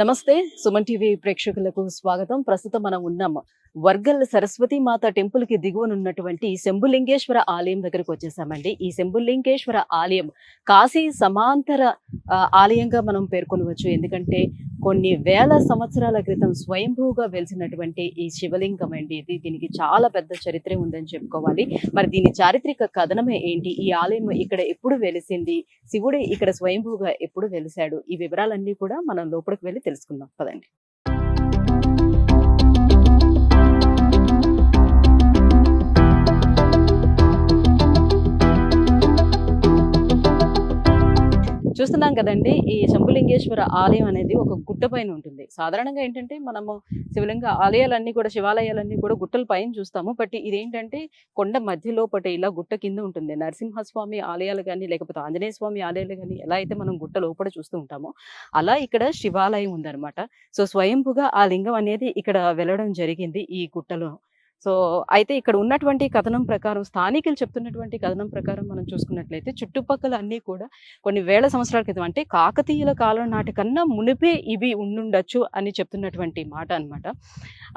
నమస్తే సుమన్ టీవీ ప్రేక్షకులకు స్వాగతం. ప్రస్తుతం మనం ఉన్నాం వర్గల్ సరస్వతి మాత టెంపుల్కి దిగువనున్నటువంటి శంభులింగేశ్వర ఆలయం దగ్గరకు వచ్చేసామండి. ఈ శంభులింగేశ్వర ఆలయం కాశీ సమాంతర ఆలయంగా మనం పేర్కొనవచ్చు. ఎందుకంటే కొన్ని వేల సంవత్సరాల క్రితం స్వయంభూగా వెలిసినటువంటి ఈ శివలింగం అండి ఇది. దీనికి చాలా పెద్ద చరిత్ర ఉందని చెప్పుకోవాలి. మరి దీని చారిత్రక కథనమే ఏంటి? ఈ ఆలయం ఇక్కడ ఎప్పుడు వెలిసింది? శివుడే ఇక్కడ స్వయంభూగా ఎప్పుడు వెలిశాడు? ఈ వివరాలన్నీ కూడా మనం లోపలికి వెళ్ళి తెలుసుకుందాం. పదండి. చూస్తున్నాం కదండి ఈ శంభులింగేశ్వర ఆలయం అనేది ఒక గుట్ట పైన ఉంటుంది. సాధారణంగా ఏంటంటే మనము శివలింగ ఆలయాలన్నీ కూడా శివాలయాలన్నీ కూడా గుట్టల పైన చూస్తాము. బట్ ఇదేంటంటే కొండ మధ్యలో పటే ఇలా గుట్ట కింద ఉంటుంది. నరసింహస్వామి ఆలయాలు కానీ లేకపోతే ఆంజనేయ స్వామి ఆలయాలు కానీ ఎలా అయితే మనం గుట్ట లోపల చూస్తూ ఉంటామో అలా ఇక్కడ శివాలయం ఉందన్నమాట. సో స్వయంపుగా ఆ లింగం అనేది ఇక్కడ వెళ్ళడం జరిగింది ఈ గుట్టలో. సో అయితే ఇక్కడ ఉన్నటువంటి కథనం ప్రకారం స్థానికులు చెప్తున్నటువంటి కథనం ప్రకారం మనం చూసుకున్నట్లయితే చుట్టుపక్కల అన్నీ కూడా కొన్ని వేల సంవత్సరాల క్రితం అంటే కాకతీయుల కాలం నాటి కన్నా మునిపే ఇవి ఉండుండొచ్చు అని చెప్తున్నటువంటి మాట అన్నమాట.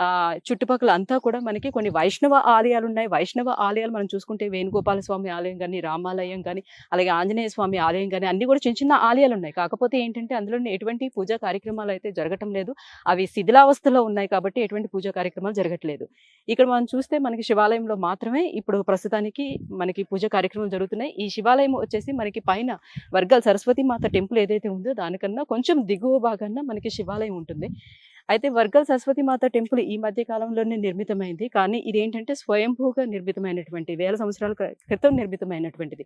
ఆ చుట్టుపక్కల అంతా కూడా మనకి కొన్ని వైష్ణవ ఆలయాలు ఉన్నాయి. వైష్ణవ ఆలయాలు మనం చూసుకుంటే వేణుగోపాల స్వామి ఆలయం కానీ రామాలయం కానీ అలాగే ఆంజనేయ స్వామి ఆలయం కానీ అన్ని కూడా చిన్న చిన్న ఆలయాలు ఉన్నాయి. కాకపోతే ఏంటంటే అందులో ఎటువంటి పూజా కార్యక్రమాలు అయితే జరగటం లేదు. అవి శిథిలావస్థలో ఉన్నాయి కాబట్టి ఎటువంటి పూజా కార్యక్రమాలు జరగట్లేదు. ఇక్కడ మనం చూస్తే మనకి శివాలయంలో మాత్రమే ఇప్పుడు ప్రస్తుతానికి మనకి పూజ కార్యక్రమాలు జరుగుతున్నాయి. ఈ శివాలయం వచ్చేసి మనకి పైన వర్గాల సరస్వతి మాత టెంపుల్ ఏదైతే ఉందో దానికన్నా కొంచెం దిగువ భాగాన మనకి శివాలయం ఉంటుంది. అయితే వర్గల్ సరస్వతి మాత టెంపుల్ ఈ మధ్య కాలంలోనే నిర్మితమైంది. కానీ ఇది ఏంటంటే స్వయంభూగా నిర్మితమైనటువంటి వేల సంవత్సరాల క్రి- క్రితం నిర్మితమైనటువంటిది.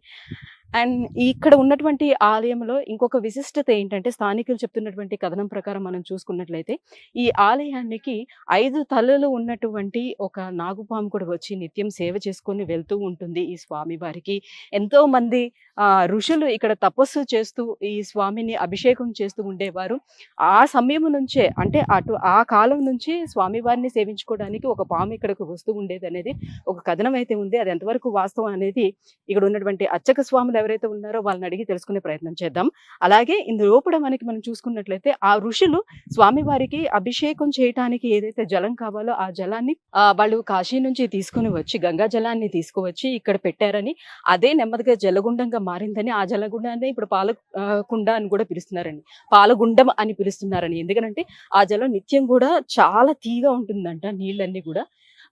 అండ్ ఇక్కడ ఉన్నటువంటి ఆలయంలో ఇంకొక విశిష్టత ఏంటంటే స్థానికులు చెప్తున్నటువంటి కథనం ప్రకారం మనం చూసుకున్నట్లయితే ఈ ఆలయానికి ఐదు తలలు ఉన్నటువంటి ఒక నాగుపాము కూడా వచ్చి నిత్యం సేవ చేసుకొని వెళ్తూ ఉంటుంది ఈ స్వామి వారికి ఎంతో మంది ఋషులు ఇక్కడ తపస్సు చేస్తూ ఈ స్వామిని అభిషేకం చేస్తూ ఉండేవారు. ఆ సమయం నుంచే అంటే అటు ఆ కాలం నుంచి స్వామివారిని సేవించుకోవడానికి ఒక పాము ఇక్కడికి వస్తూ ఉండేది అనేది ఒక కథనం అయితే ఉంది. అది ఎంతవరకు వాస్తవం అనేది ఇక్కడ ఉన్నటువంటి అర్చక స్వాములు ఎవరైతే ఉన్నారో వాళ్ళని అడిగి తెలుసుకునే ప్రయత్నం చేద్దాం. అలాగే ఇందులో కూడా మనకి మనం చూసుకున్నట్లయితే ఆ ఋషులు స్వామివారికి అభిషేకం చేయటానికి ఏదైతే జలం కావాలో ఆ జలాన్ని వాళ్ళు కాశీ నుంచి తీసుకుని వచ్చి గంగా జలాన్ని తీసుకువచ్చి ఇక్కడ పెట్టారని అదే నెమ్మదిగా జలగుండంగా మారిందని ఆ జలగుండాన్ని ఇప్పుడు పాల కుండ అని కూడా పిలుస్తున్నారని పాలగుండం అని పిలుస్తున్నారని ఎందుకంటే ఆ జలం నిత్యం కూడా చాలా తీగా ఉంటుందంట నీళ్ళన్నీ కూడా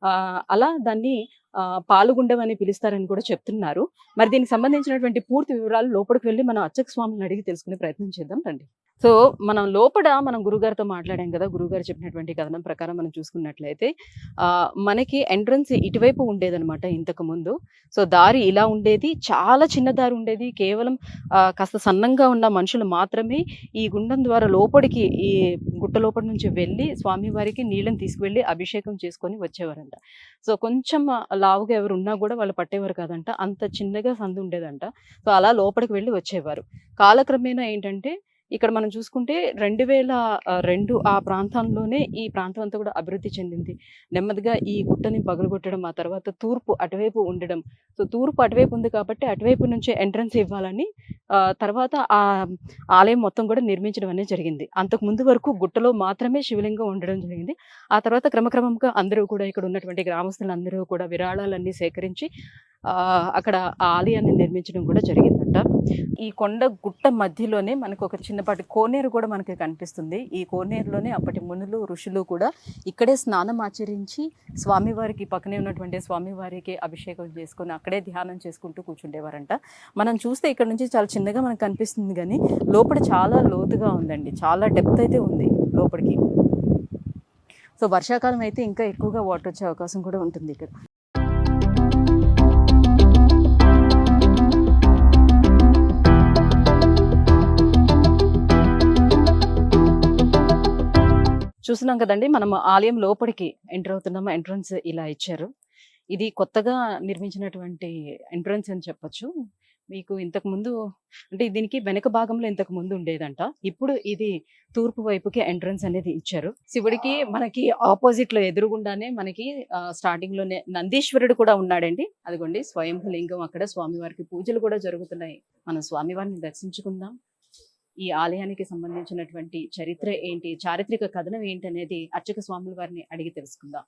ఆ, అలా దాన్ని ఆ, పాలుగుండం అని పిలుస్తారని కూడా చెప్తున్నారు. మరి దీనికి సంబంధించినటువంటి పూర్తి వివరాలు లోపలికి వెళ్ళి మనం అచ్చక స్వామిని అడిగి తెలుసుకునే ప్రయత్నం చేద్దాం. రండి. సో మనం లోపల మనం గురుగారితో మాట్లాడాం కదా! గురుగారు చెప్పినటువంటి కథనం ప్రకారం మనం చూసుకున్నట్లయితే మనకి ఎంట్రన్స్ ఇటువైపు ఉండేదనమాట ఇంతకు ముందు. సో దారి ఇలా ఉండేది. చాలా చిన్న దారి ఉండేది. కేవలం కాస్త సన్నంగా ఉన్న మనుషులు మాత్రమే ఈ గుండం ద్వారా లోపలికి ఈ గుట్ట లోపలి నుంచి వెళ్ళి స్వామివారికి నీళ్ళని తీసుకువెళ్ళి అభిషేకం చేసుకొని వచ్చేవారంట. సో కొంచెం లావుగా ఎవరు ఉన్నా కూడా వాళ్ళు పట్టేవారు కాదంట. అంత చిన్నగా సందు ఉండేదంట. సో అలా లోపలికి వెళ్ళి వచ్చేవారు. కాలక్రమేణా ఏంటంటే ఇక్కడ మనం చూసుకుంటే రెండు వేల రెండు ఆ ప్రాంతంలోనే ఈ ప్రాంతం అంతా కూడా అభివృద్ధి చెందింది. నెమ్మదిగా ఈ గుట్టని పగలగొట్టడం ఆ తర్వాత తూర్పు అటువైపు ఉండడం. సో తూర్పు అటువైపు ఉంది కాబట్టి అటువైపు నుంచే ఎంట్రన్స్ ఇవ్వాలని తర్వాత ఆ ఆలయం మొత్తం కూడా నిర్మించడం అనేది జరిగింది. అంతకు ముందు వరకు గుట్టలో మాత్రమే శివలింగం ఉండడం జరిగింది. ఆ తర్వాత క్రమక్రమంగా అందరూ కూడా ఇక్కడ ఉన్నటువంటి గ్రామస్తులు అందరూ కూడా విరాళాలన్నీ సేకరించి అక్కడ ఆలయాన్ని నిర్మించడం కూడా జరిగిందంట. ఈ కొండ గుట్ట మధ్యలోనే మనకు ఒక చిన్నపాటి కోనేరు కూడా మనకి కనిపిస్తుంది. ఈ కోనేరులోనే అప్పటి మునులు ఋషులు కూడా ఇక్కడే స్నానం ఆచరించి స్వామివారికి పక్కనే ఉన్నటువంటి స్వామివారికి అభిషేకం చేసుకొని అక్కడే ధ్యానం చేసుకుంటూ కూర్చుండేవారంట. మనం చూస్తే ఇక్కడ నుంచి చాలా చిన్నగా మనకు కనిపిస్తుంది కానీ లోపల చాలా లోతుగా ఉందండి. చాలా డెప్త్ అయితే ఉంది లోపలికి. సో వర్షాకాలం అయితే ఇంకా ఎక్కువగా వాటర్ వచ్చే అవకాశం కూడా ఉంటుంది ఇక్కడ. చూస్తున్నాం కదండి మనం ఆలయం లోపలికి ఎంటర్ అవుతున్నాము? ఎంట్రన్స్ ఇలా ఇచ్చారు. ఇది కొత్తగా నిర్మించినటువంటి ఎంట్రన్స్ అని చెప్పొచ్చు. మీకు ఇంతకు ముందు అంటే దీనికి వెనక భాగంలో ఇంతకు ముందు ఉండేదంట. ఇప్పుడు ఇది తూర్పు వైపుకి ఎంట్రన్స్ అనేది ఇచ్చారు. శివుడికి మనకి ఆపోజిట్లో ఎదురుగుండానే మనకి స్టార్టింగ్లోనే నందీశ్వరుడు కూడా ఉన్నాడండి. అదిగోండి స్వయంభూ లింగం అక్కడ స్వామివారికి పూజలు కూడా జరుగుతున్నాయి. మనం స్వామివారిని దర్శించుకుందాం. ఈ ఆలయానికి సంబంధించినటువంటి చరిత్ర ఏంటి? చారిత్రక కథనం ఏంటి అనేది అర్చక స్వాముల వారిని అడిగి తెలుసుకుందాం.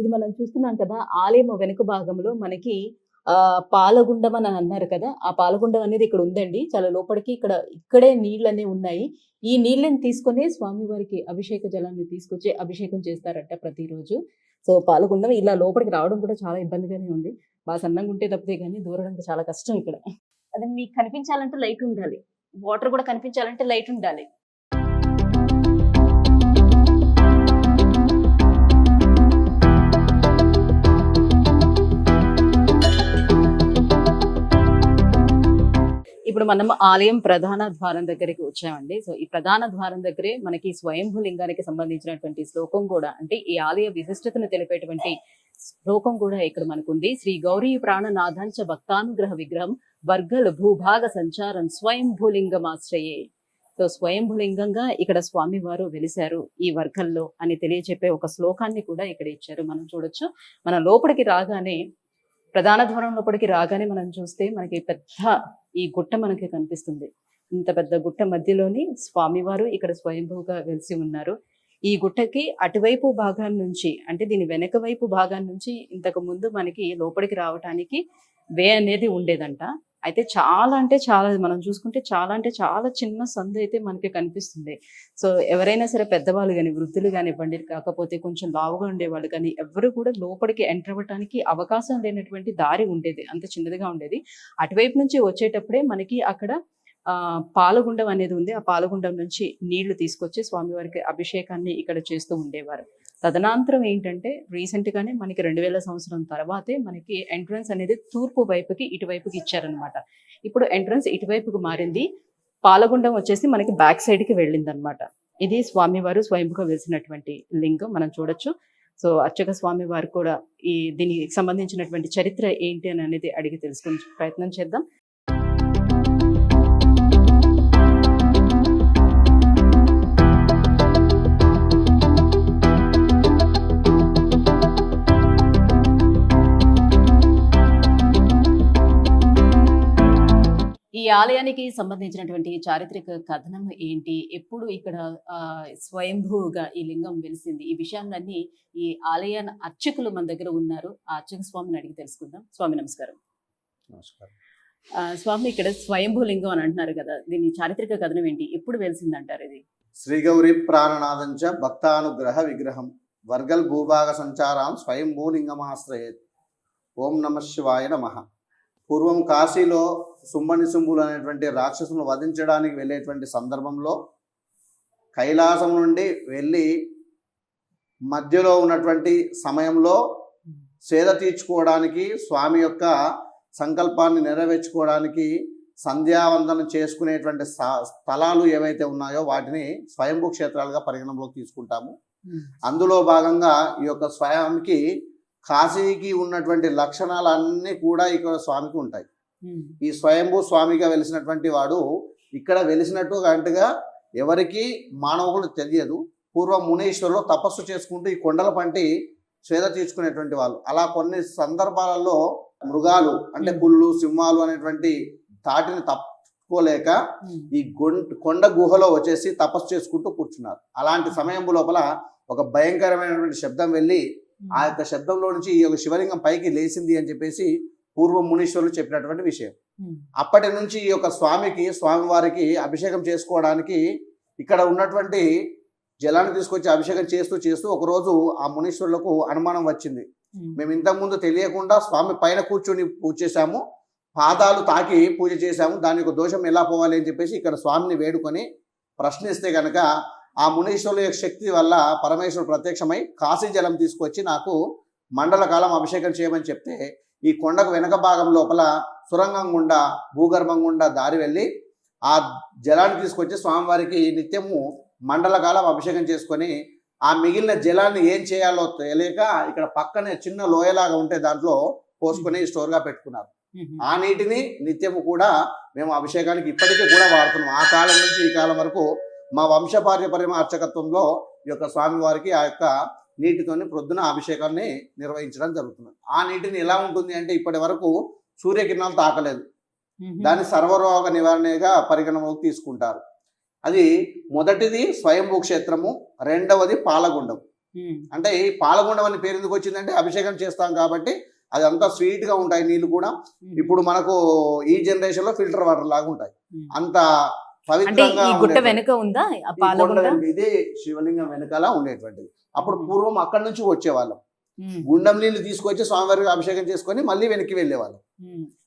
ఇది మనం చూస్తున్నాం కదా ఆలయం వెనుక భాగంలో మనకి ఆ పాలగుండం అని అన్నారు కదా ఆ పాలగుండం అనేది ఇక్కడ ఉందండి. చాలా లోపలికి ఇక్కడ ఇక్కడే నీళ్ళు అనేవి ఉన్నాయి. ఈ నీళ్ళని తీసుకొని స్వామివారికి అభిషేక జలాన్ని తీసుకొచ్చి అభిషేకం చేస్తారట ప్రతిరోజు. సో పాలగుండం ఇలా లోపలికి రావడం కూడా చాలా ఇబ్బందిగానే ఉంది. బాగా సన్నంగా ఉంటే తప్పితే కానీ దూరడానికి చాలా కష్టం ఇక్కడ. అది మీకు కనిపించాలంటే లైట్ ఉండాలి. వాటర్ కూడా కనిపించాలంటే లైట్ ఉండాలి. ఇప్పుడు మనం ఆలయం ప్రధాన ద్వారం దగ్గరికి వచ్చామండి. సో ఈ ప్రధాన ద్వారం దగ్గరే మనకి స్వయంభూ లింగానికి సంబంధించినటువంటి శ్లోకం కూడా అంటే ఈ ఆలయ విశిష్టతను తెలిపేటువంటి శ్లోకం కూడా ఇక్కడ మనకుంది. శ్రీ గౌరీ ప్రాణనాథంచ భక్తానుగ్రహ విగ్రహం వర్గల భూభాగ సంచారం స్వయంభూలింగం ఆశ్రయే సో స్వయంభూలింగంగా ఇక్కడ స్వామివారు వెలిశారు ఈ వర్గంలో అని తెలియజెప్పే ఒక శ్లోకాన్ని కూడా ఇక్కడ ఇచ్చారు. మనం చూడొచ్చు. మన లోపలికి రాగానే ప్రధాన ద్వారం లోపలికి రాగానే మనం చూస్తే మనకి పెద్ద ఈ గుట్ట మనకి కనిపిస్తుంది. ఇంత పెద్ద గుట్ట మధ్యలోని స్వామివారు ఇక్కడ స్వయంభూగా వెలిసి ఉన్నారు. ఈ గుట్టకి అటువైపు భాగం నుంచి అంటే దీని వెనక వైపు భాగం నుంచి ఇంతకు ముందు మనకి లోపలికి రావటానికి వే అనేది ఉండేదంట. అయితే చాలా అంటే చాలా మనం చూసుకుంటే చాలా అంటే చాలా చిన్న సందు అయితే మనకి కనిపిస్తుంది. సో ఎవరైనా సరే పెద్దవాళ్ళు కానీ వృద్ధులు కానివ్వండి కాకపోతే కొంచెం లావుగా ఉండేవాళ్ళు కానీ ఎవరు కూడా లోపలికి ఎంటర్ అవ్వడానికి అవకాశం లేనటువంటి దారి ఉండేది. అంత చిన్నదిగా ఉండేది. అటువైపు నుంచి వచ్చేటప్పుడే మనకి అక్కడ పాలగుండం అనేది ఉంది. ఆ పాలగుండం నుంచి నీళ్ళు తీసుకొచ్చి స్వామివారికి అభిషేకాన్ని ఇక్కడ చేస్తూ ఉండేవారు. తదనంతరం ఏంటంటే రీసెంట్ గానే మనకి రెండు వేల సంవత్సరం తర్వాతే మనకి ఎంట్రన్స్ అనేది తూర్పు వైపుకి ఇటువైపుకి ఇచ్చారనమాట ఇప్పుడు ఎంట్రన్స్ ఇటువైపుకి మారింది. పాలగుండం వచ్చేసి మనకి బ్యాక్ సైడ్కి వెళ్ళింది అనమాట ఇది స్వామివారు స్వయంగా వెలిసినటువంటి లింగం మనం చూడొచ్చు. సో అర్చక స్వామి వారు కూడా ఈ దీనికి సంబంధించినటువంటి చరిత్ర ఏంటి అని అనేది అడిగి తెలుసుకునే ప్రయత్నం చేద్దాం. ఈ ఆలయానికి సంబంధించినటువంటి చారిత్రక కథనం ఏంటి? ఎప్పుడు ఇక్కడ స్వయంభూగా ఈ లింగం వెలిసింది? ఈ విషయాలన్నీ ఈ ఆలయ అర్చకులు మన దగ్గర ఉన్నారు. ఆ అర్చక స్వామిని అడిగి తెలుసుకుందాం. స్వామి నమస్కారం. నమస్కారం. స్వామి ఇక్కడ స్వయంభూ లింగం అని అంటున్నారు కదా. దీని చారిత్రక కథనం ఏంటి? ఎప్పుడు వెలిసింది అంటారు ఇది? శ్రీగౌరి ప్రాణనాథంచ భక్తానుగ్రహ విగ్రహం వర్గల్ భూభాగ సంచారాం స్వయం భూలింగమాశ్రయేత్ ఓం నమ శివాయ నమ. పూర్వం కాశీలో సుమ్మని శుంభులు అనేటువంటి రాక్షసులను వధించడానికి వెళ్ళేటువంటి సందర్భంలో కైలాసం నుండి వెళ్ళి మధ్యలో ఉన్నటువంటి సమయంలో సేద తీర్చుకోవడానికి స్వామి యొక్క సంకల్పాన్ని నెరవేర్చుకోవడానికి సంధ్యావందనం చేసుకునేటువంటి స్థ- స్థలాలు ఏవైతే ఉన్నాయో వాటిని స్వయంభూ క్షేత్రాలుగా పరిగణనలోకి తీసుకుంటాము. అందులో భాగంగా ఈ యొక్క స్వయంకి కాశీకి ఉన్నటువంటి లక్షణాలన్నీ కూడా ఇక్కడ స్వామికి ఉంటాయి. ఈ స్వయంభూ స్వామిగా వెలిసినటువంటి వాడు ఇక్కడ వెలిసినట్టు అంటగా ఎవరికి మానవులు తెలియదు. పూర్వం మునీశ్వరులు తపస్సు చేసుకుంటూ ఈ కొండల పంటి స్వేద తీర్చుకునేటువంటి వాళ్ళు. అలా కొన్ని సందర్భాలలో మృగాలు అంటే. పుల్లు సింహాలు అనేటువంటి తాటిని తప్పుకోలేక ఈ కొండ గుహలో వచ్చేసి తపస్సు చేసుకుంటూ కూర్చున్నారు. అలాంటి సమయం లోపల ఒక భయంకరమైనటువంటి శబ్దం వెళ్ళి ఆ యొక్క శబ్దంలో నుంచి ఈ యొక్క శివలింగం పైకి లేచింది అని చెప్పేసి పూర్వ మునీశ్వరులు చెప్పినటువంటి విషయం. అప్పటి నుంచి ఈ యొక్క స్వామికి స్వామివారికి అభిషేకం చేసుకోవడానికి ఇక్కడ ఉన్నటువంటి జలాన్ని తీసుకొచ్చి అభిషేకం చేస్తూ చేస్తూ ఒకరోజు ఆ మునీశ్వరులకు అనుమానం వచ్చింది. మేము. ఇంతకుముందు తెలియకుండా స్వామి పైన కూర్చొని పూజ చేశాము పాదాలు తాకి పూజ చేశాము దాని యొక్క దోషం ఎలా పోవాలి అని చెప్పేసి ఇక్కడ స్వామిని వేడుకొని ప్రశ్నిస్తే గనక ఆ మునీశ్వరుల యొక్క శక్తి వల్ల పరమేశ్వరుడు ప్రత్యక్షమై కాశీ జలం తీసుకొచ్చి నాకు మండల కాలం అభిషేకం చేయమని చెప్తే ఈ కొండకు వెనక భాగం లోపల సురంగం గుండా భూగర్భం గుండా దారి వెళ్ళి ఆ జలాన్ని తీసుకొచ్చి స్వామివారికి నిత్యము మండల కాలం అభిషేకం చేసుకొని ఆ మిగిలిన జలాన్ని ఏం చేయాలో తెలియక ఇక్కడ పక్కనే చిన్న లోయలాగా ఉంటే దాంట్లో పోసుకొని స్టోర్గా పెట్టుకున్నారు. ఆ నీటిని నిత్యము కూడా మేము అభిషేకానికి ఇప్పటికీ కూడా వాడుతున్నాం. ఆ కాలం నుంచి ఈ కాలం వరకు మా వంశపార్యపరిమ అర్చకత్వంలో ఈ యొక్క స్వామివారికి ఆ యొక్క నీటితోని ప్రొద్దున అభిషేకాన్ని నిర్వహించడం జరుగుతుంది ఆ నీటిని ఎలా ఉంటుంది అంటే ఇప్పటి వరకు సూర్యకిరణాలు తాకలేదు. దాన్ని సర్వరోగ నివారణగా పరిగణలోకి తీసుకుంటారు. అది మొదటిది స్వయంభూ క్షేత్రము రెండవది పాలగుండం. అంటే ఈ పాలగుండం అని పేరు ఎందుకు వచ్చిందంటే అభిషేకం చేస్తాం కాబట్టి అది అంతా స్వీట్గా ఉంటాయి నీళ్ళు కూడా. ఇప్పుడు మనకు ఈ జనరేషన్లో ఫిల్టర్ వాటర్ లాగా ఉంటాయి. అంత అంటే ఈ గుట్ట వెనుక ఉందా? వెనుక ఇది శివలింగం వెనకాల ఉండేటువంటిది. అప్పుడు. పూర్వం అక్కడి నుంచి వచ్చేవాళ్ళం. గుండం నీళ్ళు తీసుకొచ్చి స్వామివారికి అభిషేకం చేసుకొని మళ్ళీ వెనక్కి వెళ్ళేవాళ్ళం.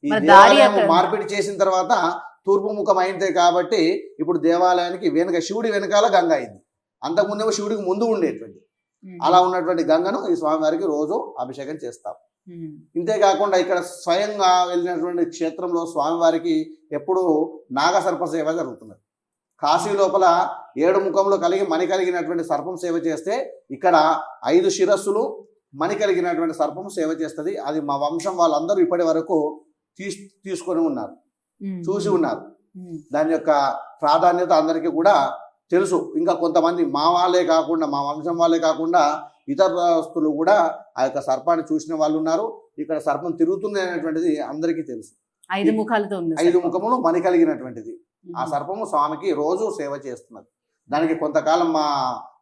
ఈ దేవాలయం మార్పిడి చేసిన తర్వాత తూర్పు ముఖం అయిందే కాబట్టి ఇప్పుడు దేవాలయానికి వెనుక శివుడి వెనకాల గంగ అయింది. అంతకుముందేమో శివుడికి ముందు ఉండేటువంటి అలా ఉన్నటువంటి గంగను ఈ స్వామివారికి రోజు అభిషేకం చేస్తాం. ఇంతేకాకుండా ఇక్కడ స్వయంగా వెళ్ళినటువంటి క్షేత్రంలో స్వామివారికి ఎప్పుడు నాగసర్ప సేవ జరుగుతున్నది. కాశీ లోపల ఏడు ముఖంలో కలిగి మణి కలిగినటువంటి సర్పం సేవ చేస్తే ఇక్కడ ఐదు శిరస్సులు మణి కలిగినటువంటి సర్పం సేవ చేస్తుంది. అది మా వంశం వాళ్ళందరూ ఇప్పటి వరకు తీస్ తీసుకొని ఉన్నారు. చూసి ఉన్నారు. దాని యొక్క ప్రాధాన్యత అందరికీ కూడా తెలుసు. ఇంకా కొంతమంది మా వాళ్ళే కాకుండా మా వంశం వాళ్ళే కాకుండా ఇతరస్తులు కూడా ఆ యొక్క సర్పాన్ని చూసిన వాళ్ళు ఉన్నారు. ఇక్కడ సర్పం తిరుగుతుంది అనేటువంటిది అందరికీ తెలుసు. ఐదు ముఖాలతో ఉంది ఐదు. ముఖములు మణి కలిగినటువంటిది. ఆ సర్పము స్వామికి రోజు సేవ చేస్తున్నది. దానికి కొంతకాలం మా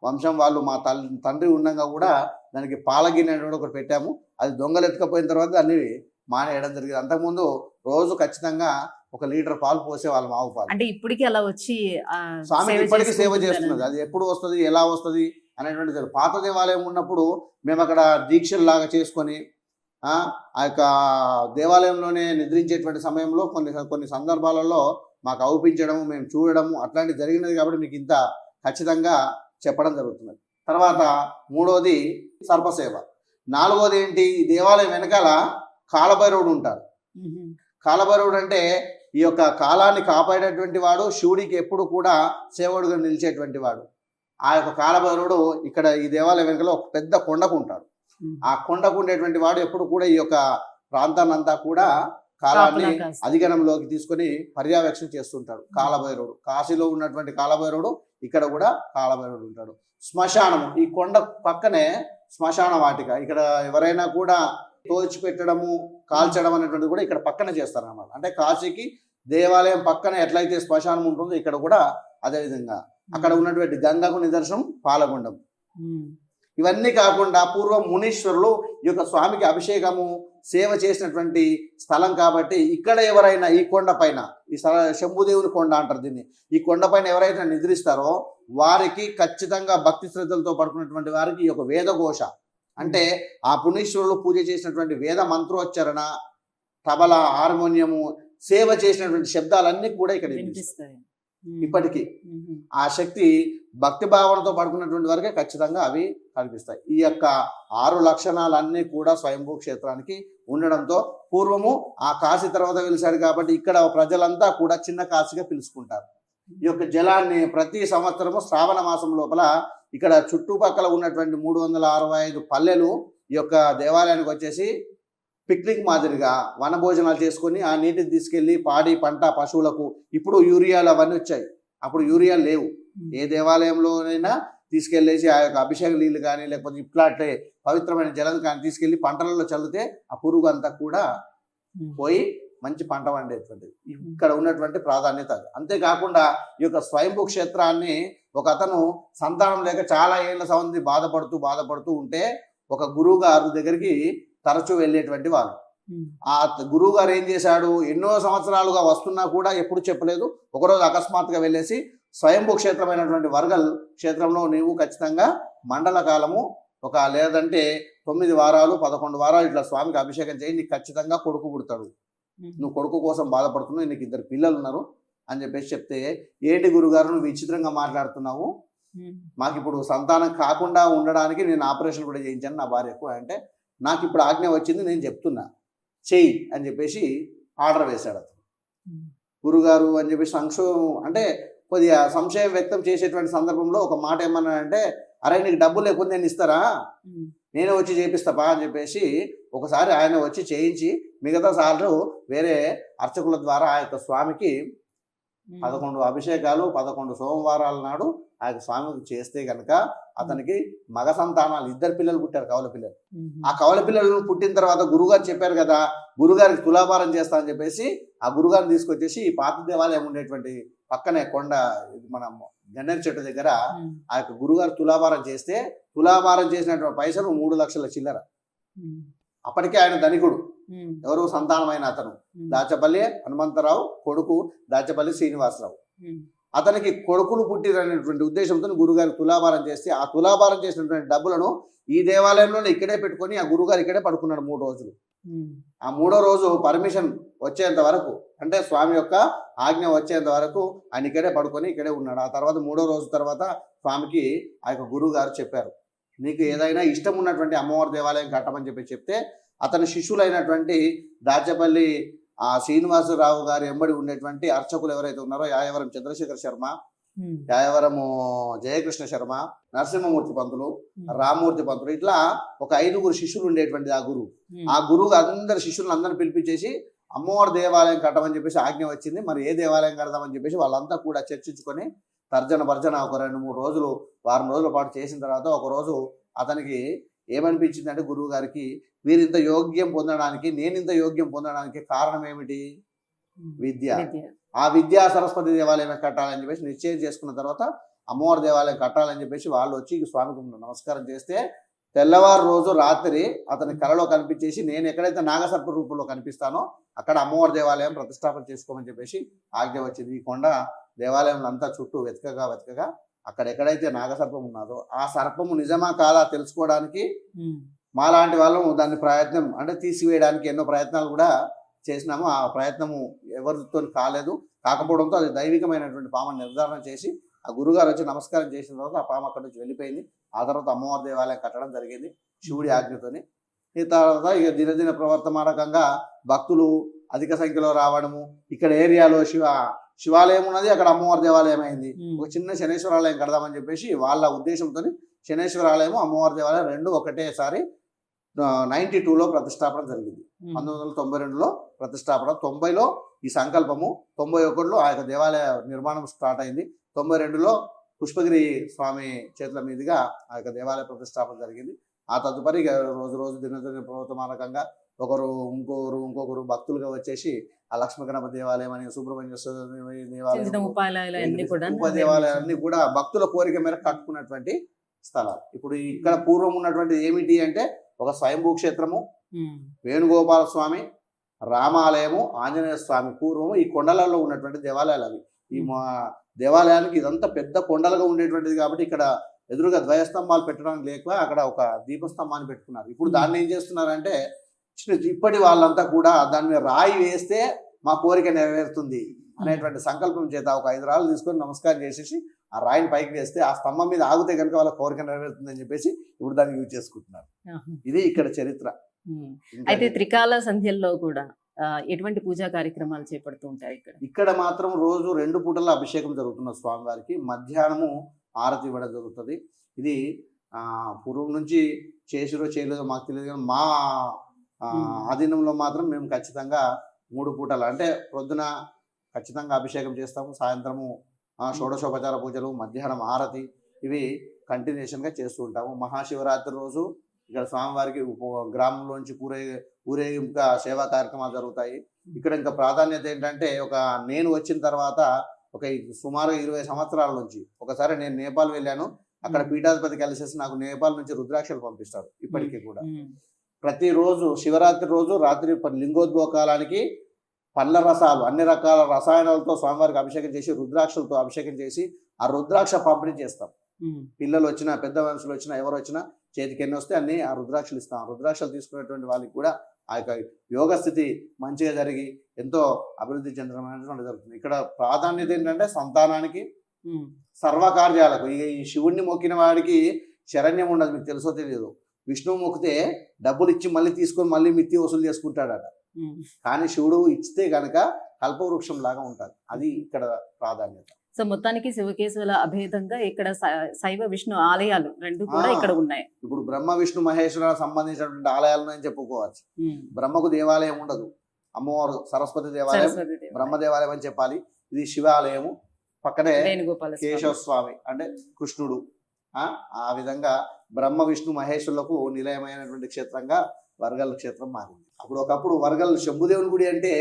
వంశం వాళ్ళు మా తల్లి తండ్రి ఉండగా కూడా దానికి పాలగిన్నె ఒకటి పెట్టాము. అది దొంగలు ఎత్తుకపోయిన తర్వాత దాన్ని మానేయడం జరిగింది. అంతకుముందు రోజు ఖచ్చితంగా ఒక లీటర్ పాలు పోసేవాళ్ళం ఆవు పాలు. అంటే ఇప్పటికీ అలా వచ్చి ఆ, స్వామికి సేవ ఇప్పటికీ సేవ. చేస్తున్నది. అది ఎప్పుడు వస్తుంది ఎలా వస్తుంది అనేటువంటిది. పాత దేవాలయం ఉన్నప్పుడు మేము అక్కడ దీక్షల్లాగా చేసుకొని ఆ యొక్క దేవాలయంలోనే నిద్రించేటువంటి సమయంలో కొన్ని కొన్ని సందర్భాలలో మాకు అవుపించడము మేము చూడడము అట్లాంటివి జరిగినది కాబట్టి మీకు ఇంత ఖచ్చితంగా చెప్పడం జరుగుతున్నది. తర్వాత మూడోది సర్పసేవ. నాలుగోది ఏంటి? ఈ దేవాలయం వెనకాల కాలభైరవుడు ఉంటారు కాలభైరవుడు అంటే ఈ యొక్క కాలాన్ని కాపాడేటువంటి వాడు శివుడికి ఎప్పుడు కూడా సేవకుడుగా నిలిచేటువంటి వాడు. ఆ యొక్క కాలభైరవుడు ఇక్కడ ఈ దేవాలయం వెనుకలో ఒక పెద్ద కొండకు ఉంటాడు. ఆ కొండకు ఉండేటువంటి వాడు ఎప్పుడు కూడా ఈ యొక్క ప్రాంతాన్ని అంతా కూడా కాలాన్ని. అధిగణంలోకి తీసుకొని పర్యవేక్షణ చేస్తుంటాడు కాలభైరవుడు. కాశీలో ఉన్నటువంటి కాలభైరవుడు ఇక్కడ కూడా కాలభైరవుడు ఉంటాడు. శ్మశానము ఈ కొండ పక్కనే శ్మశాన వాటిక. ఇక్కడ ఎవరైనా కూడా తోచి పెట్టడము కాల్చడం అనేటువంటిది కూడా ఇక్కడ పక్కన చేస్తారు అన్నమాట అంటే కాశీకి దేవాలయం పక్కన ఎట్లయితే శ్మశానం ఉంటుందో ఇక్కడ కూడా అదే విధంగా అక్కడ ఉన్నటువంటి గంగకు నిదర్శనం పాలగుండం ఉమ్, ఇవన్నీ కాకుండా పూర్వం మునీశ్వరులు ఈ యొక్క స్వామికి అభిషేకము సేవ చేసినటువంటి స్థలం కాబట్టి ఇక్కడ ఎవరైనా ఈ కొండ పైన ఈ స్థల- శంభుదేవుని కొండ అంటారు దీన్ని. ఈ కొండ పైన ఎవరైతే నిద్రిస్తారో వారికి ఖచ్చితంగా భక్తి శ్రద్ధలతో పడుకున్నటువంటి వారికి ఈ యొక్క వేదఘోష. అంటే ఆ పుణీశ్వరులు పూజ చేసినటువంటి వేద మంత్రోచ్చరణ తబల హార్మోనియము సేవ చేసినటువంటి శబ్దాలన్నీ కూడా ఇక్కడ వినిపిస్తాయి. ఇప్పటికీ. ఆ శక్తి భక్తి భావనతో పడుకున్నటువంటి వరకే ఖచ్చితంగా అవి కనిపిస్తాయి ఈ యొక్క ఆరు లక్షణాలన్నీ కూడా స్వయంభూ క్షేత్రానికి ఉండడంతో పూర్వము ఆ కాశీ తర్వాత వెలిశారు కాబట్టి ఇక్కడ ప్రజలంతా కూడా చిన్న కాశీగా పిలుచుకుంటారు. ఈ యొక్క జలాన్ని ప్రతి సంవత్సరము శ్రావణ మాసం లోపల ఇక్కడ చుట్టుపక్కల ఉన్నటువంటి మూడు వందల అరవై ఐదు పల్లెలు ఈ యొక్క దేవాలయానికి వచ్చేసి పిక్నిక్ మాదిరిగా వనభోజనాలు చేసుకొని ఆ నీటిని తీసుకెళ్ళి పాడి పంట పశువులకు ఇప్పుడు యూరియాలు అవన్నీ వచ్చాయి. అప్పుడు యూరియా లేవు. ఏ దేవాలయంలోనైనా తీసుకెళ్ళేసి ఆ యొక్క అభిషేక నీళ్ళు కానీ లేకపోతే ఇట్లాంటి పవిత్రమైన జలం కానీ తీసుకెళ్ళి పంటలలో చల్లితే ఆ పురుగు అంతా కూడా. పోయి మంచి పంట పండేటువంటిది. ఇక్కడ ఉన్నటువంటి ప్రాధాన్యత అది. అంతేకాకుండా ఈ యొక్క స్వయంభూ క్షేత్రాన్ని ఒక అతను సంతానం లేక చాలా ఏళ్ళ సంబంధి బాధపడుతూ బాధపడుతూ ఉంటే ఒక గురువు గారు దగ్గరికి తరచూ వెళ్ళేటువంటి ఉమ్. ఆ గురువు గారు ఏం చేశాడు ఎన్నో సంవత్సరాలుగా వస్తున్నా కూడా ఎప్పుడు చెప్పలేదు ఒకరోజు అకస్మాత్తుగా వెళ్ళేసి స్వయంభూ క్షేత్రమైనటువంటి వర్గల్ క్షేత్రంలో నీవు ఖచ్చితంగా మండల కాలము ఒక లేదంటే తొమ్మిది వారాలు పదకొండు వారాలు ఇట్లా స్వామికి అభిషేకం చేయి నీకు ఖచ్చితంగా కొడుకు పుడతాడు. నువ్వు కొడుకు కోసం బాధపడుతున్నావు నీకు ఇద్దరు పిల్లలు ఉన్నారు అని చెప్పేసి చెప్తే ఏంటి గురుగారు నువ్వు విచిత్రంగా మాట్లాడుతున్నావు. మాకు ఇప్పుడు సంతానం కాకుండా ఉండడానికి నేను ఆపరేషన్ కూడా చేయించాను నా భార్యకు అంటే నాకు ఇప్పుడు ఆజ్ఞ వచ్చింది నేను చెప్తున్నా. చెయ్యి అని చెప్పేసి ఆర్డర్ వేశాడు అతను. గురుగారు అని చెప్పేసి సంక్షోభం అంటే కొద్దిగా సంశయం వ్యక్తం చేసేటువంటి సందర్భంలో ఒక మాట ఏమన్నాడంటే అరే నీకు డబ్బులు లేకుండా నేను ఇస్తారా? నేనే వచ్చి చేపిస్తాపా? అని చెప్పేసి ఒకసారి ఆయన వచ్చి చేయించి మిగతా సార్లు వేరే అర్చకుల ద్వారా ఆ యొక్క స్వామికి పదకొండు అభిషేకాలు పదకొండు సోమవారాల నాడు ఆ స్వామికి చేస్తే గనక అతనికి మగ సంతానాలు ఇద్దరు పిల్లలు పుట్టారు కవల పిల్లలు. ఆ కవల పిల్లలు పుట్టిన తర్వాత గురుగారు చెప్పారు కదా గురుగారికి తులాభారం చేస్తా అని చెప్పేసి ఆ గురుగారిని తీసుకొచ్చేసి ఈ పాత దేవాలయం ఉండేటువంటి పక్కనే కొండ ఇది మన గన్నేరు చెట్టు దగ్గర ఆ యొక్క గురుగారు తులాభారం చేస్తే తులాభారం చేసినటువంటి పైసలు మూడు లక్షల చిల్లర. అప్పటికే ఆయన ధనికుడు. ఎవరు? సంతానమైన అతను. దాచపల్లి హనుమంతరావు కొడుకు దాచపల్లి శ్రీనివాసరావు. అతనికి కొడుకులు పుట్టిరనేటువంటి ఉద్దేశంతో గురుగారు తులాభారం చేస్తే ఆ తులాభారం చేసినటువంటి డబ్బులను ఈ దేవాలయంలోనే ఇక్కడే పెట్టుకొని ఆ గురుగారు ఇక్కడే పడుకున్నాడు మూడు రోజులు. ఆ మూడో రోజు పర్మిషన్ వచ్చేంత వరకు అంటే స్వామి యొక్క ఆజ్ఞ వచ్చేంత వరకు ఆయన ఇక్కడే పడుకొని ఇక్కడే ఉన్నాడు. ఆ తర్వాత మూడో రోజు తర్వాత స్వామికి ఆ యొక్క గురువు గారు చెప్పారు నీకు ఏదైనా ఇష్టం ఉన్నటువంటి అమ్మవారి దేవాలయం కట్టమని చెప్పి చెప్తే అతని శిష్యులైనటువంటి దాచపల్లి ఆ శ్రీనివాసరావు గారు ఎంబడి ఉండేటువంటి అర్చకులు ఎవరైతే ఉన్నారో యాయవరం చంద్రశేఖర్ శర్మ యాయవరము జయకృష్ణ శర్మ నరసింహమూర్తి పంతులు ఉమ్, రామూర్తి పంతులు ఇట్లా ఒక ఐదుగురు శిష్యులు ఉండేటువంటి ఆ గురువు. ఆ గురువు అందరి శిష్యులను అందరిని పిలిపించేసి అమ్మవారి దేవాలయం కట్టమని చెప్పేసి ఆజ్ఞ వచ్చింది. మరి ఏ దేవాలయం కడదామని చెప్పేసి వాళ్ళంతా కూడా చర్చించుకొని తర్జన భర్జన ఒక రెండు మూడు రోజులు వారం రోజుల పాటు చేసిన తర్వాత ఒక రోజు అతనికి ఏమనిపించింది అంటే గురువు గారికి వీరింత యోగ్యం పొందడానికి నేను ఇంత యోగ్యం పొందడానికి కారణం ఏమిటి? విద్య. ఆ విద్యా సరస్వతి దేవాలయం కట్టాలని చెప్పేసి నిశ్చయం చేసుకున్న తర్వాత అమ్మవారి దేవాలయం కట్టాలని చెప్పేసి వాళ్ళు వచ్చి స్వామికి నమస్కారం చేస్తే తెల్లవారు రోజు రాత్రి అతని కలలో కనిపించేసి నేను ఎక్కడైతే నాగసర్ప రూపంలో కనిపిస్తానో అక్కడ అమ్మవారి దేవాలయం ప్రతిష్టాపన చేసుకోమని చెప్పేసి ఆజ్ఞ వచ్చింది. ఈ కొండ దేవాలయం అంతా చుట్టూ వెతకగా వెతకగా అక్కడ ఎక్కడైతే నాగసర్పం ఉన్నదో ఆ సర్పము నిజమా కాదా తెలుసుకోవడానికి మాలాంటి వాళ్ళము దాన్ని ప్రయత్నం అంటే తీసివేయడానికి ఎన్నో ప్రయత్నాలు కూడా చేసినాము. ఆ ప్రయత్నము ఎవరితో కాలేదు. కాకపోవడంతో అది దైవికమైనటువంటి పాముని నిర్ధారణ చేసి ఆ గురుగారు వచ్చి నమస్కారం చేసిన తర్వాత ఆ పాము అక్కడి నుంచి వెళ్ళిపోయింది. ఆ తర్వాత అమ్మవారి దేవాలయం కట్టడం జరిగింది శివుడి ఆజ్ఞతోని. ఈ తర్వాత ఇక దినదిన ప్రవర్తమానకంగా భక్తులు అధిక సంఖ్యలో రావడము ఇక్కడ ఏరియాలో శివ శివాలయం ఉన్నది అక్కడ అమ్మవారి దేవాలయం అయింది. ఒక చిన్న శనేశ్వరాలయం కడదామని చెప్పేసి వాళ్ళ ఉద్దేశంతో శనేశ్వరాలయము అమ్మవారి దేవాలయం రెండు ఒకటేసారి నైన్టీ టూలో ప్రతిష్టాపన జరిగింది. పంతొమ్మిది వందల తొంభై రెండులో ప్రతిష్టాపన. తొంభైలో ఈ సంకల్పము తొంభై ఒకటిలో ఆ యొక్క దేవాలయ నిర్మాణం స్టార్ట్ అయింది. తొంభై రెండులో పుష్పగిరి స్వామి చేతుల మీదుగా ఆ యొక్క దేవాలయ ప్రతిష్టాపన జరిగింది. ఆ తదుపరి రోజు రోజు దినదిన ప్రవర్తమానకంగా ఒకరు ఇంకొకరు ఇంకొకరు భక్తులుగా వచ్చేసి ఆ లక్ష్మీ గణపతి దేవాలయం అని సుబ్రహ్మణ్య స్వామి దేవాలయం ఉపాయాలు అన్ని కూడా ఉప దేవాలయాలన్నీ కూడా భక్తుల కోరిక మేరకు కట్టుకున్నటువంటి స్థలాలు. ఇప్పుడు ఇక్కడ పూర్వం ఉన్నటువంటి ఏమిటి అంటే ఒక స్వయంభూ క్షేత్రము వేణుగోపాల స్వామి రామాలయము ఆంజనేయ స్వామి పూర్వము ఈ కొండలలో ఉన్నటువంటి దేవాలయాలు అవి. ఈ మా దేవాలయానికి ఇదంతా పెద్ద కొండలుగా ఉండేటువంటిది కాబట్టి ఇక్కడ ఎదురుగా ద్వయస్తంభాలు పెట్టడానికి లేక అక్కడ ఒక దీపస్తంభాన్ని పెట్టుకున్నారు. ఇప్పుడు దాన్ని ఏం చేస్తున్నారంటే ఇప్పటి వాళ్ళంతా కూడా దాని మీద రాయి వేస్తే మా కోరిక నెరవేరుతుంది అనేటువంటి సంకల్పం చేత ఒక ఐదు రాళ్ళు తీసుకొని నమస్కారం చేసేసి ఆ రాయిని పైకి వేస్తే ఆ స్తంభం మీద ఆగితే కనుక వాళ్ళ కోరిక నెరవేరుతుంది అని చెప్పేసి ఇప్పుడు దాన్ని యూజ్ చేసుకుంటున్నారు. ఇది ఇక్కడ చరిత్ర. అయితే త్రికాల సంధ్యల్లో కూడా ఎటువంటి పూజా కార్యక్రమాలు చేపడుతూ ఉంటారు ఇక్కడ? ఇక్కడ మాత్రం రోజు రెండు పూటల అభిషేకం జరుగుతున్న స్వామివారికి. మధ్యాహ్నము ఆరతి ఇవ్వడం జరుగుతుంది. ఇది ఆ, పూర్వం నుంచి చేసిరో చేయలేదో మాకు తెలియదు కానీ మా. ఆధీనంలో మాత్రం మేము ఖచ్చితంగా మూడు పూటలు అంటే ప్రొద్దున ఖచ్చితంగా అభిషేకం చేస్తాము సాయంత్రము షోడశోపచార పూజలు మధ్యాహ్నం ఆరతి ఇవి కంటిన్యూషన్గా చేస్తూ ఉంటాము. మహాశివరాత్రి రోజు ఇక్కడ స్వామివారికి ఉప- గ్రామంలోంచి ఊరే ఊరేగింపుగా సేవా కార్యక్రమాలు జరుగుతాయి. ఇక్కడ ఇంకా ప్రాధాన్యత ఏంటంటే ఒక నేను వచ్చిన తర్వాత ఒక సుమారు ఇరవై సంవత్సరాల నుంచి ఒకసారి నేను నేపాల్ వెళ్ళాను. అక్కడ పీఠాధిపతి కలిసేసి నాకు నేపాల్ నుంచి రుద్రాక్షలు పంపిస్తాడు ఇప్పటికీ కూడా. ప్రతిరోజు శివరాత్రి రోజు రాత్రి ప- లింగోద్భోకాలానికి పండ్ల రసాలు అన్ని రకాల రసాయనాలతో స్వామివారికి అభిషేకం చేసి రుద్రాక్షలతో అభిషేకం చేసి ఆ రుద్రాక్ష పంపిణీ చేస్తాం. పిల్లలు వచ్చినా పెద్ద మనుషులు వచ్చినా ఎవరు వచ్చినా చేతికి ఎన్ని వస్తే అన్ని ఆ రుద్రాక్షలు ఇస్తాం. ఆ రుద్రాక్షలు తీసుకునేటువంటి వాళ్ళకి కూడా ఆ యొక్క యోగ స్థితి మంచిగా జరిగి ఎంతో అభివృద్ధి చెందడం జరుగుతుంది. ఇక్కడ ప్రాధాన్యత ఏంటంటే సంతానానికి సర్వకార్యాలకు. ఈ శివుణ్ణి మొక్కిన వాడికి శరణ్యం ఉండదు మీకు తెలుసో తెలియదు. విష్ణువు మొక్కితే డబ్బులు ఇచ్చి మళ్ళీ తీసుకొని మళ్ళీ మిత్తి వసూలు చేసుకుంటాడట. కానీ శివుడు ఇచ్చితే గనక కల్పవృక్షం లాగా ఉంటుంది అది ఇక్కడ ప్రాధాన్యత సో మొత్తానికి శివకేశవుల అభేదంగా ఇక్కడ శైవ విష్ణు ఆలయాలు రెండు కూడా. ఇక్కడ ఉన్నాయి ఇప్పుడు బ్రహ్మ విష్ణు మహేశ్వరాలకు సంబంధించినటువంటి ఆలయాలను అని చెప్పుకోవచ్చు. బ్రహ్మకు దేవాలయం ఉండదు అమ్మవారు సరస్వతి దేవాలయం. బ్రహ్మ దేవాలయం అని చెప్పాలి ఇది శివాలయము పక్కనే. కేశవ స్వామి అంటే కృష్ణుడు ఆ ఆ విధంగా బ్రహ్మ విష్ణు మహేశ్వరులకు నిలయమైనటువంటి క్షేత్రంగా వర్గల్ క్షేత్రం మారింది. అప్పుడు ఒకప్పుడు వర్గల్ శంభుదేవుని గుడి అంటే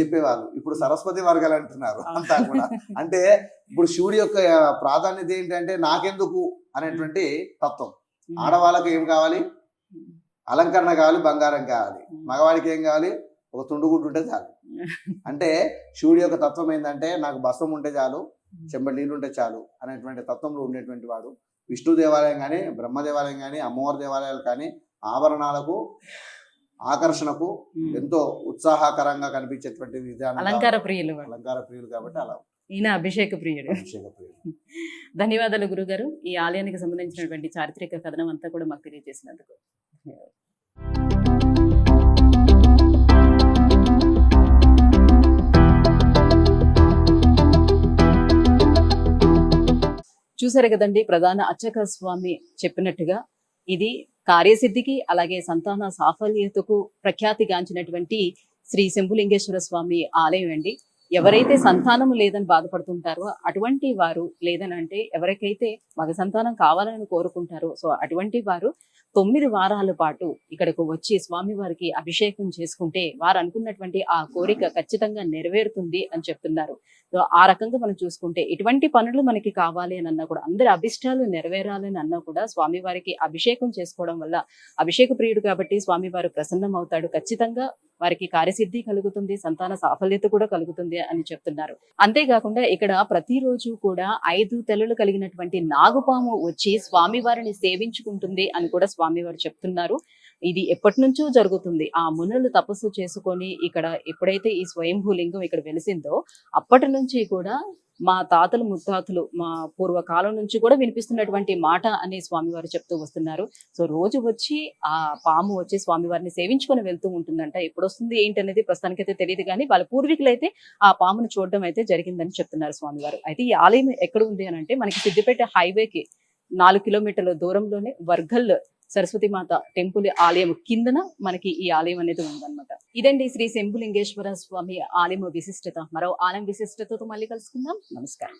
చెప్పేవాళ్ళు. ఇప్పుడు సరస్వతి వర్గల్ అంటున్నారు. అంతా కూడా. అంటే ఇప్పుడు శివుడి యొక్క ప్రాధాన్యత ఏంటంటే నాకెందుకు అనేటువంటి తత్వం. ఆడవాళ్ళకి ఏం కావాలి? అలంకరణ కావాలి బంగారం కావాలి. మగవాడికి ఏం కావాలి? ఒక తుండుగుడ్డు ఉంటే చాలు. అంటే శివుడి యొక్క తత్వం ఏంటంటే నాకు బస్వం ఉంటే చాలు చెంబడి నీళ్ళు ఉంటే చాలు అనేటువంటి తత్వంలో ఉండేటువంటి వాడు. విష్ణు దేవాలయం కానీ బ్రహ్మ దేవాలయం కానీ అమ్మవారి దేవాలయాలు కానీ ఆభరణాలకు ఆకర్షణకు ఉమ్. ఎంతో ఉత్సాహకరంగా కనిపించేటువంటి విధానం అలంకార ప్రియులు. అలంకార ప్రియులు కాబట్టి అలా. ఈయన అభిషేక ప్రియుడు. అభిషేక ప్రియులు ధన్యవాదాలు గురుగారు. ఈ ఆలయానికి సంబంధించినటువంటి చారిత్రక కథనం అంతా కూడా మాకు తెలియజేసినందుకు. చూసారు కదండి ప్రధాన అర్చక స్వామి చెప్పినట్టుగా. ఇది కార్యసిద్ధికి అలాగే సంతాన సాఫల్యతకు ప్రఖ్యాతిగాంచినటువంటి శ్రీ శంభులింగేశ్వర స్వామి ఆలయం అండి. ఎవరైతే సంతానం లేదని బాధపడుతుంటారో అటువంటి వారు లేదనంటే ఎవరికైతే మగ సంతానం కావాలని కోరుకుంటారో సో అటువంటి వారు తొమ్మిది వారాల పాటు ఇక్కడకు వచ్చి స్వామివారికి అభిషేకం చేసుకుంటే వారు అనుకున్నటువంటి ఆ కోరిక ఖచ్చితంగా నెరవేరుతుంది అని చెప్తున్నారు. సో ఆ రకంగా మనం చూసుకుంటే ఎటువంటి పనులు మనకి కావాలి అని అన్నా కూడా అందరి అభిష్టాలు నెరవేరాలని అన్నా కూడా స్వామివారికి అభిషేకం చేసుకోవడం వల్ల అభిషేక ప్రియుడు కాబట్టి స్వామివారు ప్రసన్నం అవుతాడు ఖచ్చితంగా వారికి కార్యసిద్ధి కలుగుతుంది సంతాన సాఫల్యత కూడా కలుగుతుంది అని చెప్తున్నారు. అంతేకాకుండా ఇక్కడ ప్రతిరోజు కూడా ఐదు తెలలు కలిగినటువంటి నాగుపాము వచ్చి స్వామివారిని సేవించుకుంటుంది అని కూడా స్వామివారు చెప్తున్నారు. ఇది ఎప్పటి నుంచో జరుగుతుంది. ఆ మునులు తపస్సు చేసుకొని ఇక్కడ ఎప్పుడైతే ఈ స్వయంభూ లింగం ఇక్కడ వెలిసిందో అప్పటి నుంచి కూడా మా తాతలు ముత్తాతలు మా పూర్వకాలం నుంచి కూడా వినిపిస్తున్నటువంటి మాట అని స్వామివారు చెప్తూ వస్తున్నారు. సో రోజు వచ్చి ఆ పాము వచ్చి స్వామివారిని సేవించుకొని వెళ్తూ ఉంటుందంట. ఎప్పుడు వస్తుంది ఏంటనేది ప్రస్తుతానికైతే తెలియదు కానీ వాళ్ళ పూర్వీకులు అయితే ఆ పామును చూడడం అయితే జరిగిందని చెప్తున్నారు స్వామివారు. అయితే ఈ ఆలయం ఎక్కడ ఉంది అని అంటే మనకి సిద్దిపేట హైవేకి నాలుగు కిలోమీటర్ల దూరంలోనే వర్గల్ సరస్వతి మాత టెంపుల్ ఆలయం కిందన మనకి ఈ ఆలయం అనేది ఉందన్నమాట. ఇదండి శ్రీ శంభులింగేశ్వర స్వామి ఆలయం విశిష్టత. మరో ఆలయం విశిష్టతతో మళ్ళీ కలుసుకుందాం. నమస్కారం.